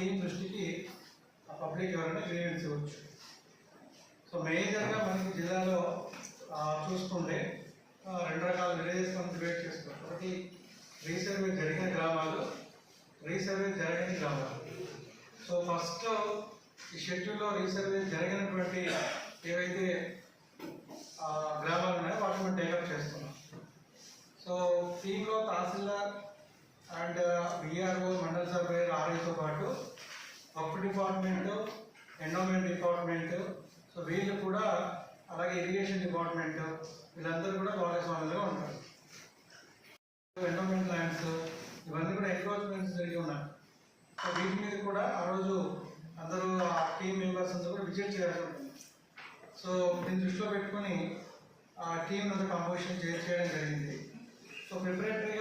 Scene దృష్టికి ఆ public ఎవరైనా గ్రీవెన్స్ ఇవ్వచ్చు సో మేజర్గా మనకి జిల్లాలో చూసుకుంటే రెండు రకాల విలేజెస్ మనం డివైడ్ చేసుకోవాలి ఒకటి రీసర్వే జరిగిన గ్రామాలు రీసర్వే జరగని గ్రామాలు. సో ఫస్ట్ ఈ షెడ్యూల్లో రీసర్వే జరిగినటువంటి ఏవైతే ఆ, గ్రామాలు ఉన్నాయో వాటిని మనం టేకప్ చేస్తున్నాం. సో దీంట్లో tahsildar and PRO mandal surveyor ఆర్ఐతో పాటు పప్పు డిపార్ట్మెంట్ ఎండోమెంట్ డిపార్ట్మెంట్ సో వీళ్ళు కూడా అలాగే ఇరిగేషన్ డిపార్ట్మెంట్ వీళ్ళందరూ కూడా భాగస్వాములుగా ఉంటారు. ఎండోమెంట్ ల్యాండ్స్ ఇవన్నీ కూడా ఎన్క్రోచ్మెంట్స్ జరిగి ఉన్నాయి. సో వీటి మీద కూడా ఆ రోజు అందరూ ఆ టీం మెంబర్స్ అందరూ కూడా విజిట్ చేయాల్సి ఉంటుంది. సో దీన్ని దృష్టిలో పెట్టుకొని ఆ టీం అంతా కంపోజిషన్ చేయడం జరిగింది. So preparatory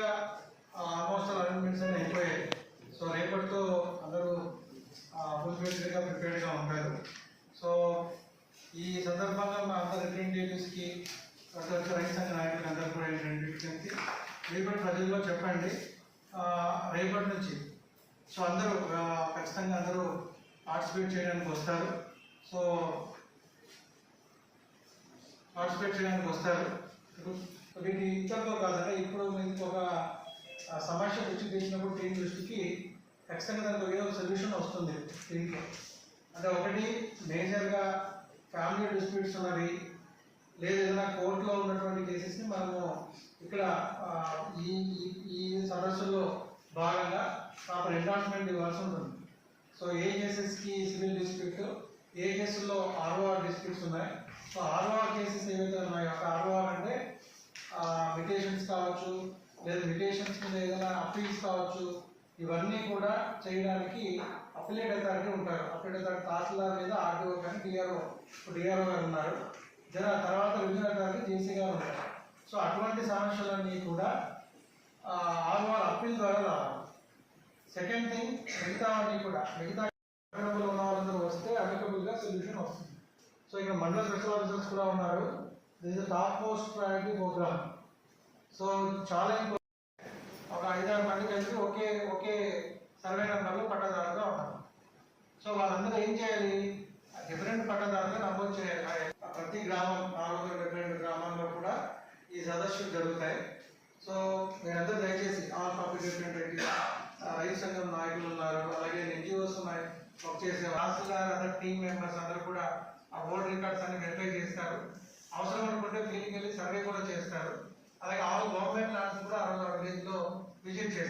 almost all arrangements అన్ని అయిపోయాయి సో రేపటితో అందరూ ఫుల్ ప్రిపేర్డ్గా ఉంటారు. సో ఈ సందర్భంగా మా అందరు రిప్రజెంటేటివ్స్కి ప్రతి రైతు సంఘ నాయకులు అందరూ కూడా ఏంటంటే రేపటి ప్రజల్లో చెప్పండి. రేపటి నుంచి సో అందరూ ఖచ్చితంగా అందరూ పార్టిసిపేట్ చేయడానికి వస్తారు. సో పార్టిసిపేట్ చేయడానికి వస్తారు. ఇప్పుడు వీటి ఇంతలో కాదంటే ఇప్పుడు మీకు ఒక సమస్య దృష్టికి తెచ్చినప్పుడు టీం దృష్టికి ఖచ్చితంగా దానికి ఏదో సొల్యూషన్ వస్తుంది దీంట్లో. అంటే ఒకటి మేజర్గా ఫ్యామిలీ డిస్ప్యూట్స్ ఉన్నవి లేదు ఏదైనా కోర్టులో ఉన్నటువంటి కేసెస్ని మనము ఇక్కడ ఈ ఈ- ఈ సదస్సులో భాగంగా ప్రాపర్ ఎండార్స్మెంట్ ఇవ్వాల్సి ఉంటుంది. సో ఏ కేసెస్కి సివిల్ డిస్ప్యూట్ ఏ కేసుల్లో ఆర్ఓఆర్ డిస్ప్యూట్స్ ఉన్నాయి? సో ఆర్ఓఆర్ కేసెస్ ఏవైతే ఉన్నాయో ఒక ఆర్ఓఆర్ అంటే మిటేషన్స్ కావచ్చు లేదా మిటేషన్స్ మీద ఏదైనా అప్పీల్స్ కావచ్చు ఇవన్నీ కూడా చేయడానికి అప్లేట్ అథారిటీ ఉంటారు. అప్లేట్ అథారిటీ తహసీల్దార్ లేదా ఆర్టీఓ కానీ డిఆర్ఓ డిఆర్ఓ గారు ఉన్నారు. జర తర్వాత రివిజన్ అథారిటీ జేసీ గారు ఉంటారు. సో అటువంటి సమస్యలన్నీ కూడా ఆర్ఓఆర్ అప్పీల్ ద్వారా రావాలి. సెకండ్ థింగ్ మిగతా అన్ని కూడా మిగతా అకడబుల్ ఉన్న వాళ్ళందరూ వస్తే అమికబుల్ సొల్యూషన్ వస్తుంది. సో ఇక్కడ మండల స్పెషల్ ఆఫీసర్స్ కూడా ఉన్నారు. This is top most priority program so చాలా ఒక ఐదారు మంది కలిసి ఒకే ఒకే సర్వే నెంబర్లో పట్టదారుగా ఉన్నారు. సో వాళ్ళందరూ ఏం చేయాలి? డిఫరెంట్ పట్టదారుగా నమోదు చేయాలి. ప్రతి గ్రామం నాలుగు వందల డెబ్బై రెండు గ్రామాల్లో కూడా ఈ సదస్సులు జరుగుతాయి. సో మీరందరూ దయచేసి ఆల్ పబ్లిక్ డిఫరెంట్ రైతు సంఘం నాయకులు ఉన్నారు. అలాగే ఎన్జిఓస్ ఉన్నాయి వర్క్ చేసే తహసీల్దార్ అదర్ టీమ్ మెంబర్స్ అందరూ కూడా ఆ ఓల్డ్ రికార్డ్స్ అన్ని వెరిఫై చేస్తారు. అవసరం అనుకుంటే ఫీల్డ్కి వెళ్ళి సర్వే కూడా చేస్తారు. అలాగే ఆల్ గవర్నమెంట్ ల్యాండ్స్ కూడా ఆ రోజు ఆ లో విజిట్ చేస్తారు